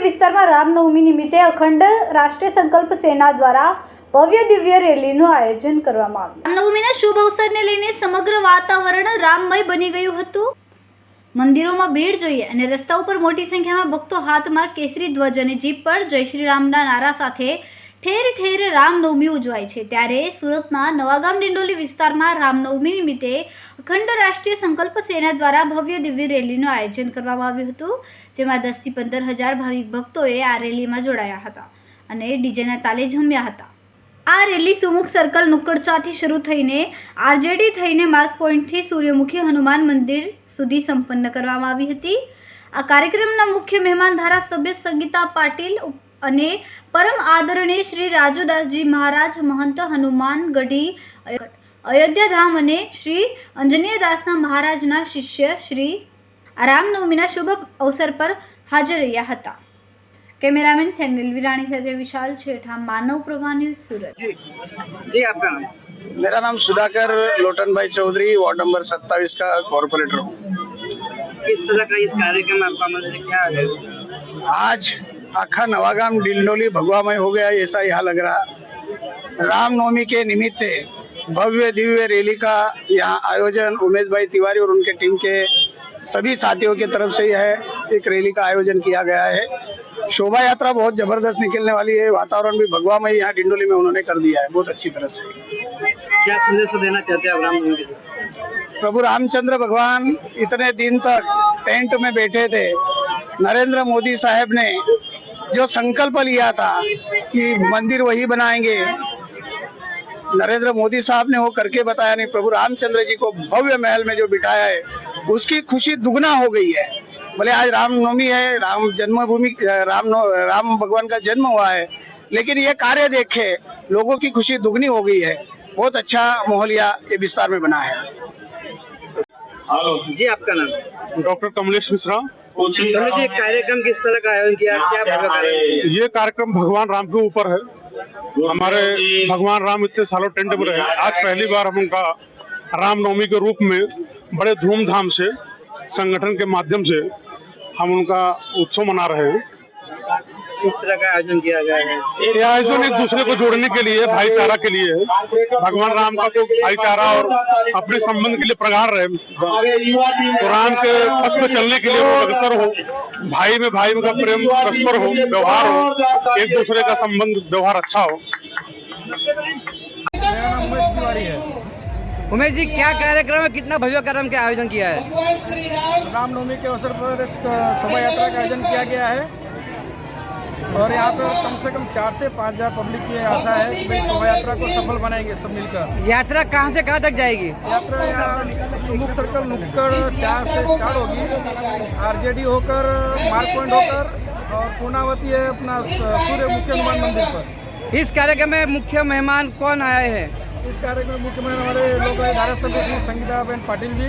રામનવમી નિમિત્તે અખંડ રાષ્ટ્રીય સંકલ્પ સેના દ્વારા ભવ્ય દિવ્ય રેલીનું આયોજન કરવામાં આવ્યું. રામનવમીના શુભ અવસરને લઈને સમગ્ર વાતાવરણ રામમય બની ગયું હતું. મંદિરોમાં ભીડ જોઈએ અને રસ્તા ઉપર મોટી સંખ્યામાં ભક્તો હાથમાં કેસરી ધ્વજ અને જીપ પર જય શ્રી રામના નારા સાથે ઠેર ઠેર રામનવમી ઉજવાય છે. ત્યારે સુરતના નવાગામ ડિંડોલી વિસ્તારમાં રામનવમી નિમિત્તે અખંડ રાષ્ટ્રીય સંકલ્પ સેના દ્વારા ભવ્ય દિવ્ય રેલીનું આયોજન કરવામાં આવ્યું હતું, જેમાં દસથી પંદર હજાર ભાવિક ભક્તોએ આ રેલીમાં જોડાયા હતા અને ડીજેના તાલે જમ્યા હતા. આ રેલી સુમુખ સર્કલ નુક્કડચાથી શરૂ થઈને આરજેડી થઈને માર્ક પોઈન્ટથી સૂર્યમુખી હનુમાન મંદિર સુધી સંપન્ન કરવામાં આવી હતી. આ કાર્યક્રમના મુખ્ય મહેમાન ધારાસભ્ય સંગીતા પાટીલ અને પરમ આદરણીય શ્રી રાજુદાસજી મહારાજ મહંત હનુમાન ગઢી અય- અયોધ્યા ધામ અને શ્રી અંજનીય દાસના મહારાજના શિષ્ય શ્રી આ રામનવમીના શુભ અવસર પર હાજર રહ્યા હતા કેમેરામેન સેનિલ વિરાણી સાથે વિશાલ છેઠા માનવ પ્રભા ન્યૂઝ સુરત जी जी आपका नाम मेरा नाम सुधाकर लोटन भाई चौधरी वार्ड नंबर सत्ताईस का कॉरपोरेटर हूँ किस तरह का इस कार्यक्रम में आपका मतलब क्या है आज आखा नवागाम डिंडोली भगवामय हो गया ऐसा यहाँ लग रहा। रामनवमी के निमित्त भव्य दिव्य रैली का यहाँ आयोजन उमेश भाई तिवारी और उनके टीम के सभी साथियों की तरफ़ से यह एक रैली का आयोजन किया गया है। शोभा यात्रा बहुत ज़बरदस्त निकलने वाली है वातावरण भी भगवा भगवामय यहाँ डिंडोली में उन्होंने कर दिया है बहुत अच्छी तरह से। क्या संदेश देना चाहते हैं रामनवमी प्रभु रामचंद्र भगवान इतने दिन तक टेंट में बैठे थे। नरेंद्र मोदी साहब ने जो संकल्प लिया था कि मंदिर वही बनाएँगे। नरेंद्र मोदी साहब ने वो करके बताया नहीं, प्रभु रामचंद्र जी को भव्य महल में जो बिठाया है, उसकी खुशी दुगना हो गई है। भले आज रामनवमी है, राम जन्मभूमि, राम राम भगवान का जन्म हुआ है, लेकिन ये कार्य देखे, लोगों की खुशी दुगनी हो गई है। बहुत अच्छा माहौलिया ये विस्तार में बना है। जी, आपका नाम? डॉक्टर कमलेश मिश्रा कार्यक्रम किस तरह का आयोजन किया? क्या है ये कार्यक्रम भगवान राम के ऊपर है। हमारे भगवान राम इतने सालों टेंट में रहे। आज पहली बार हम उनका रामनवमी के रूप में बड़े धूमधाम से संगठन के माध्यम से हम उनका उत्सव मना रहे हैं। किस तरह का आयोजन किया गया है? ये आयोजन एक दूसरे को जोड़ने के लिए भाईचारा के लिए है। भगवान राम का तो भाईचारा और अपने संबंध के लिए प्रगाढ़ रहे। तो राम के पथ पे चलने के लिए वो अग्रसर हो। भाई में भाई का प्रेम परस्पर हो व्यवहार हो एक दूसरे का संबंध व्यवहार अच्छा हो। मेरा नाम उमेश तिवारी है उमेश जी क्या कार्यक्रम है? कितना भव्य कार्यक्रम का आयोजन किया है? रामनवमी के अवसर पर एक शोभा यात्रा का आयोजन किया गया है। और यहाँ पर कम से कम चार से पाँच हज़ार पब्लिक की आशा है कि भाई शोभा यात्रा को सफल बनाएँगे सब मिलकर। यात्रा कहाँ से कहाँ तक जाएगी? यात्रा यहाँ सुमुख सर्कल नुक्कड़ चार से स्टार्ट होगी। आरजेडी होकर मार्क पॉइंट होकर और पूर्णावती है अपना सूर्य मुख्य हनुमान मंदिर पर। इस कार्यक्रम में मुख्य मेहमान कौन आए हैं? इस कार्यक्रम में मुख्य मेहमान हमारे लोक धारासभ्य श्री संगीताबेन पाटिल जी